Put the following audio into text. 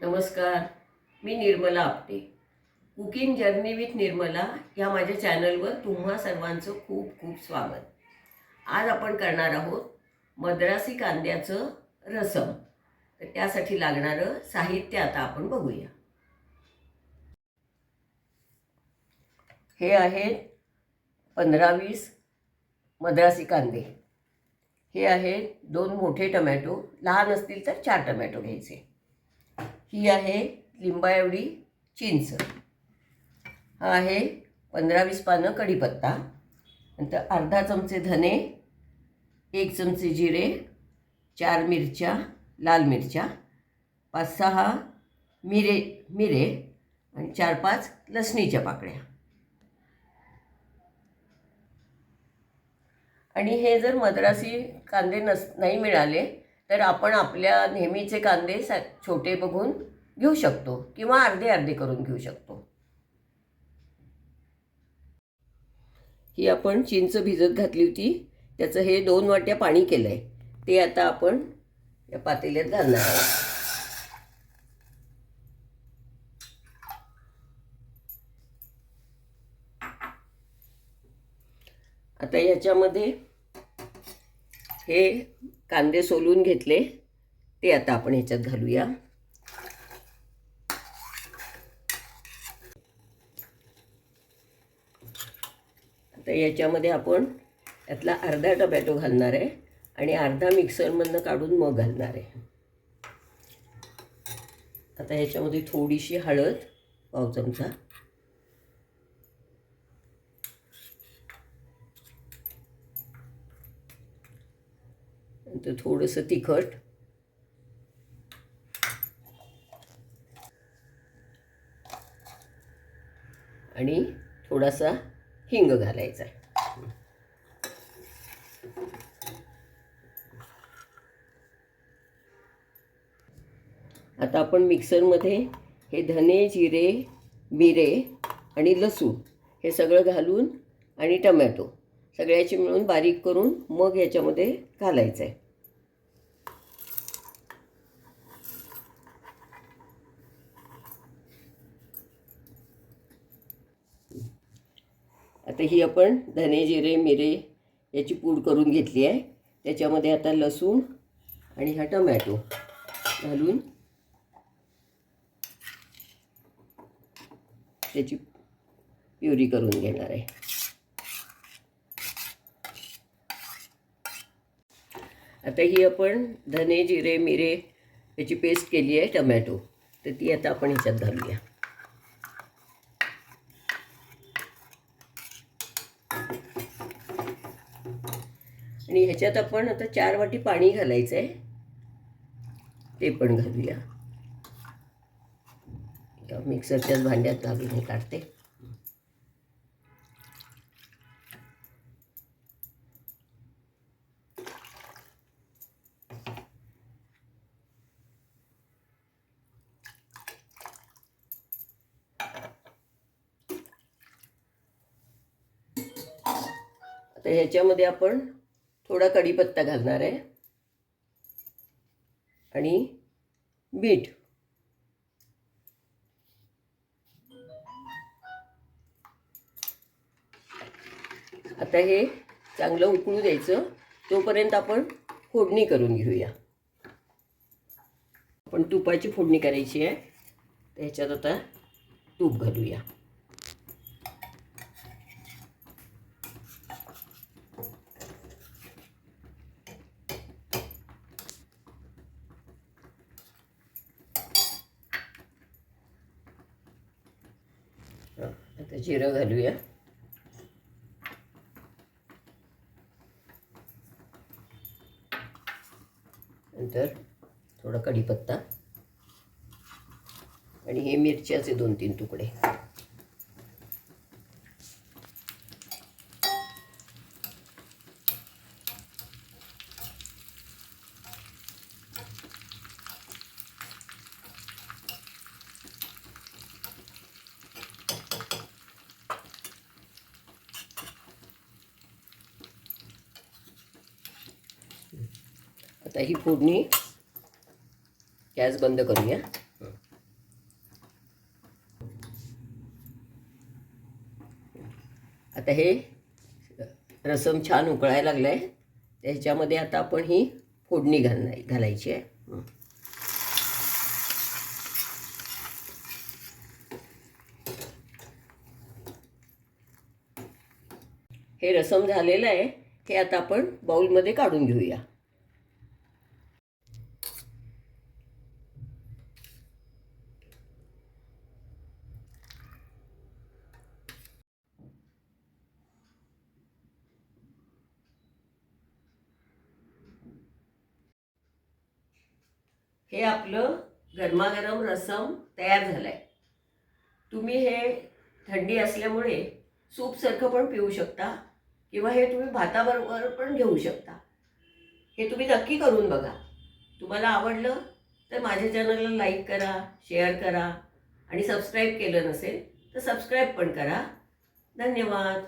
नमस्कार मी Nirmala Apte. Cooking journey with Nirmala या माझ्या चॅनलवर तुम्हा सर्वांचं खूप खूप स्वागत. आज आपण करणार आहोत मद्रासी कांद्याचं रसम. तर त्यासाठी लागणारं साहित्य आता आपण बघूया. हे आहेत पंधरा वीस मद्रासी कांदे. हे आहेत दोन मोठे टमॅटो लहान असतील तर चार टमॅटो घ्यायचे. ही आहे लिंबा एवढी चिंच. हा आहे पंधरा वीस पानं कढीपत्ता. नंतर अर्धा चमचे धने एक चमचे जिरे चार मिरच्या लाल मिरच्या पाच सहा मिरे मिरे आणि चार पाच लसणीच्या पाकळ्या. आणि हे जर मद्रासी कांदे नस नाही मिळाले तर आपण आपल्या नेहमीचे कांदे सा छोटे बघून घेऊ शकतो किंवा अर्धे अर्धे करून घेऊ शकतो. ही आपण चिंच भिजत घातली होती. त्याचं हे दोन वाट्या पाणी केलं आहे ते आता आपण या पातेल्यात घालणार आहोत. आता याच्यामध्ये हे कांदे सोलून घेतले. ते आता आपण ह्याच्यात घालूया. आता याच्यामध्ये आपण यातला अर्धा टोमॅटो घालणार आहे आणि अर्धा मिक्सरमधनं काढून मग घालणार आहे. आता ह्याच्यामध्ये थोडीशी हळद पाव चमचा. नंतर थोडंसं तिखट. आणि थोडासा हिंग घालायचा आता आपण मिक्सरमध्ये हे धने जिरे मिरे आणि लसूण हे सगळं घालून आणि टमॅटो सगळ्याची मिळून बारीक करून मग याच्यामध्ये घालायचं आहे आता ही आपण धने जिरे मिरे याची पूड करून घेतली आहे. त्याच्यामध्ये आता लसूण आणि हा टमॅटो घालून त्याची प्युरी करून घेणार आहे. आता ही आपण धने जिरे मिरे याची पेस्ट केली आहे टमॅटो. तर ती आता आपण ह्याच्यात घालूया. आणि ह्याच्यात आपण आता चार वाटी पाणी घालायचं आहे ते पण घालूया. मिक्सरच्याच भांड्यात घालून हे काढते. आता ह्याच्यामध्ये आपण थोडा कढीपत्ता घालणार आहे. आणि मीठ. आता हे चांगलं उकळू द्यायचं. तोपर्यंत आपण फोडणी करून घेऊया. आपण तुपाची फोडणी करायची आहे. त्याच्यात आता तूप घालूया हं, आता जिरं घालूया. नंतर थोडा कढीपत्ता. आणि हे मिरच्याचे दोन तीन तुकडे. आता ही फोडणी गॅस बंद करूया. आता हे रसम छान उकळायला लागलं आहे त्याच्यामध्ये आता आपण ही फोडणी घालणार घालायची आहे. हे रसम झालेलं आहे. हे आता आपण बाऊलमध्ये काढून घेऊया. हे आपलं गरमागरम रसम तयार झालं आहे तुम्ही हे थंडी असल्यामुळे सूपसारखं पण पिऊ शकता किंवा हे तुम्ही भाताबरोबर पण घेऊ शकता. हे तुम्ही नक्की करून बघा. तुम्हाला आवडलं तर माझ्या चॅनलला लाईक करा शेअर करा आणि सबस्क्राईब केलं नसेल तर सबस्क्राईब पण करा. धन्यवाद.